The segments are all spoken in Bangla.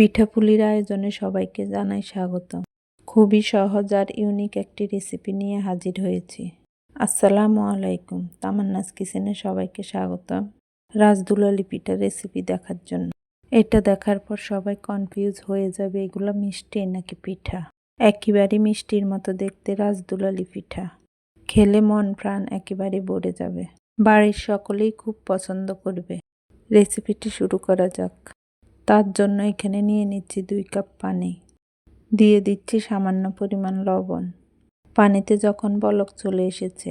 পিঠাপুলির আয়োজনে সবাইকে জানাই স্বাগত খুবই সহজ আর ইউনিক একটি রেসিপি নিয়ে হাজির হয়েছি। আসসালামু আলাইকুম, তামান্নাস কিচেনে সবাইকে স্বাগতম রাজদুলালি পিঠা রেসিপি দেখার জন্য। এটা দেখার পর সবাই কনফিউজ হয়ে যাবে, এগুলো মিষ্টি নাকি পিঠা? একেবারে মিষ্টির মতো দেখতে রাজদুলালি পিঠা। খেলে মন প্রাণ একেবারে ভরে যাবে। বাড়ির সকলেই খুব পছন্দ করবে। রেসিপিটি শুরু করা যাক। তার জন্য এখানে নিয়ে নিচ্ছি দুই কাপ পানি। দিয়ে দিচ্ছি সামান্য পরিমাণ লবণ। পানিতে যখন বলক চলে এসেছে,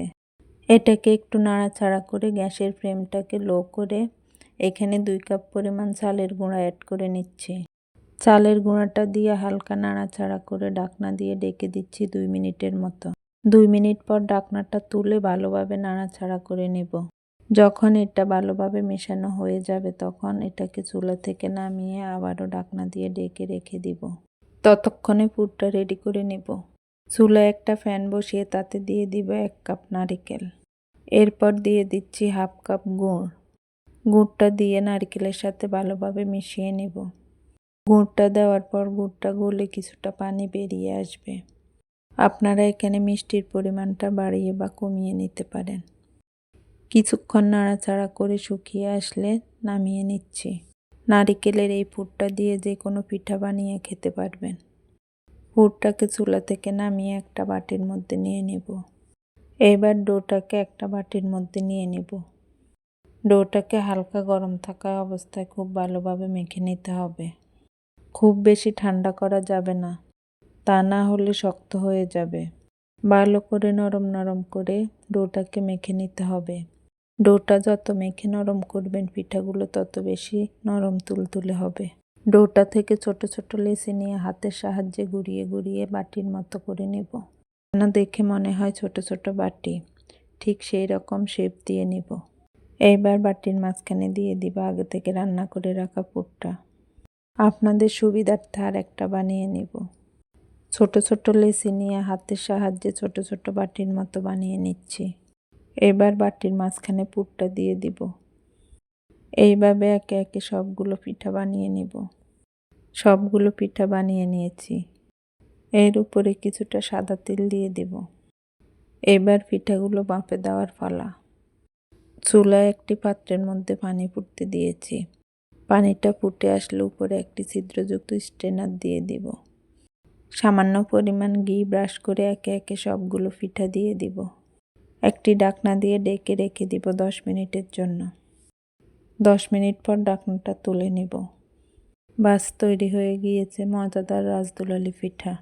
এটাকে একটু নাড়াচাড়া করে গ্যাসের ফ্লেমটাকে লো করে এখানে দুই কাপ পরিমাণ চালের গুঁড়া অ্যাড করে নিচ্ছি। চালের গুঁড়াটা দিয়ে হালকা নাড়াচাড়া করে ডাকনা দিয়ে ডেকে দিচ্ছি দুই মিনিটের মতো। দুই মিনিট পর ডাকনাটা তুলে ভালোভাবে নাড়াচাড়া করে নেব। যখন এটা ভালোভাবে মেশানো হয়ে যাবে, তখন এটাকে চুলা থেকে নামিয়ে আবারও ডাকনা দিয়ে ডেকে রেখে দিব। ততক্ষণে পুরটা রেডি করে নেব। চুলায় একটা ফ্যান বসিয়ে তাতে দিয়ে দিব এক কাপ নারিকেল। এরপর দিয়ে দিচ্ছি হাফ কাপ গুড়। গুড়টা দিয়ে নারকেলের সাথে ভালোভাবে মিশিয়ে নেব। গুড়টা দেওয়ার পর গুড়টা গলে কিছুটা পানি বেরিয়ে আসবে। আপনারা এখানে মিষ্টির পরিমাণটা বাড়িয়ে বা কমিয়ে নিতে পারেন। কিছুক্ষণ নাড়াচাড়া করে শুকিয়ে আসলে নামিয়ে নিচ্ছি। নারিকেলের এই পুরটা দিয়ে যে কোনো পিঠা বানিয়ে খেতে পারবেন। পুরটাকে চুলা থেকে নামিয়ে একটা বাটির মধ্যে নিয়ে নেব। এবার ডোটাকে একটা বাটির মধ্যে নিয়ে নেব। ডোটাকে হালকা গরম থাকা অবস্থায় খুব ভালোভাবে মেখে নিতে হবে। খুব বেশি ঠান্ডা করা যাবে না। তা না হলে শক্ত হয়ে যাবে। ভালো করে নরম নরম করে ডোটাকে মেখে নিতে হবে। ডোটা যত মেখে নরম করবেন, পিঠাগুলো তত বেশি নরম তুলতুলে হবে। ডোটা থেকে ছোট ছোট লেসে নিয়ে হাতের সাহায্যে গুড়িয়ে গুড়িয়ে বাটির মতো করে নেব। না দেখে মনে হয় ছোট ছোট বাটি, ঠিক সেই রকম শেপ দিয়ে নেব। এইবার বাটির মাঝখানে দিয়ে দিব আগে থেকে রান্না করে রাখা পুরটা। আপনাদের সুবিধার্থে আর একটা বানিয়ে নেব। ছোট ছোট লেসি নিয়ে হাতের সাহায্যে ছোট ছোট বাটির মতো বানিয়ে নিচ্ছি। এবার বাটির মাঝখানে পুরটা দিয়ে দিব। এইভাবে একে একে সবগুলো পিঠা বানিয়ে নিব। সবগুলো পিঠা বানিয়ে নিয়েছি। এর উপরে কিছুটা সাদা তেল দিয়ে দেব। এবার পিঠাগুলো বাঁপে দেওয়ার ফালা চুলায় একটি পাত্রের মধ্যে পানি ফুটতে দিয়েছি। পানিটা ফুটে আসলে উপরে একটি ছিদ্রযুক্ত স্ট্রেনার দিয়ে দিব। সামান্য পরিমাণ ঘি ব্রাশ করে একে একে সবগুলো পিঠা দিয়ে দিব। একটি ডাকনা দিয়ে ডেকে রেখে দিব দশ মিনিটের জন্য। দশ মিনিট পর ডাকনাটা তুলে নিব। বাস তৈরি হয়ে গিয়েছে মজাদার রাজদুলালি পিঠা।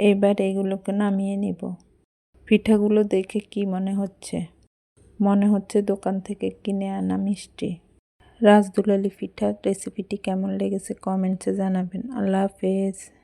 এবার এগুলোকে নামিয়ে নিব। পিঠাগুলো দেখে কি মনে হচ্ছে? মনে হচ্ছে দোকান থেকে কিনে আনা মিষ্টি। রাজদুলালি পিঠার রেসিপিটি কেমন লেগেছে কমেন্টসে জানাবেন। আল্লাহ হাফেজ।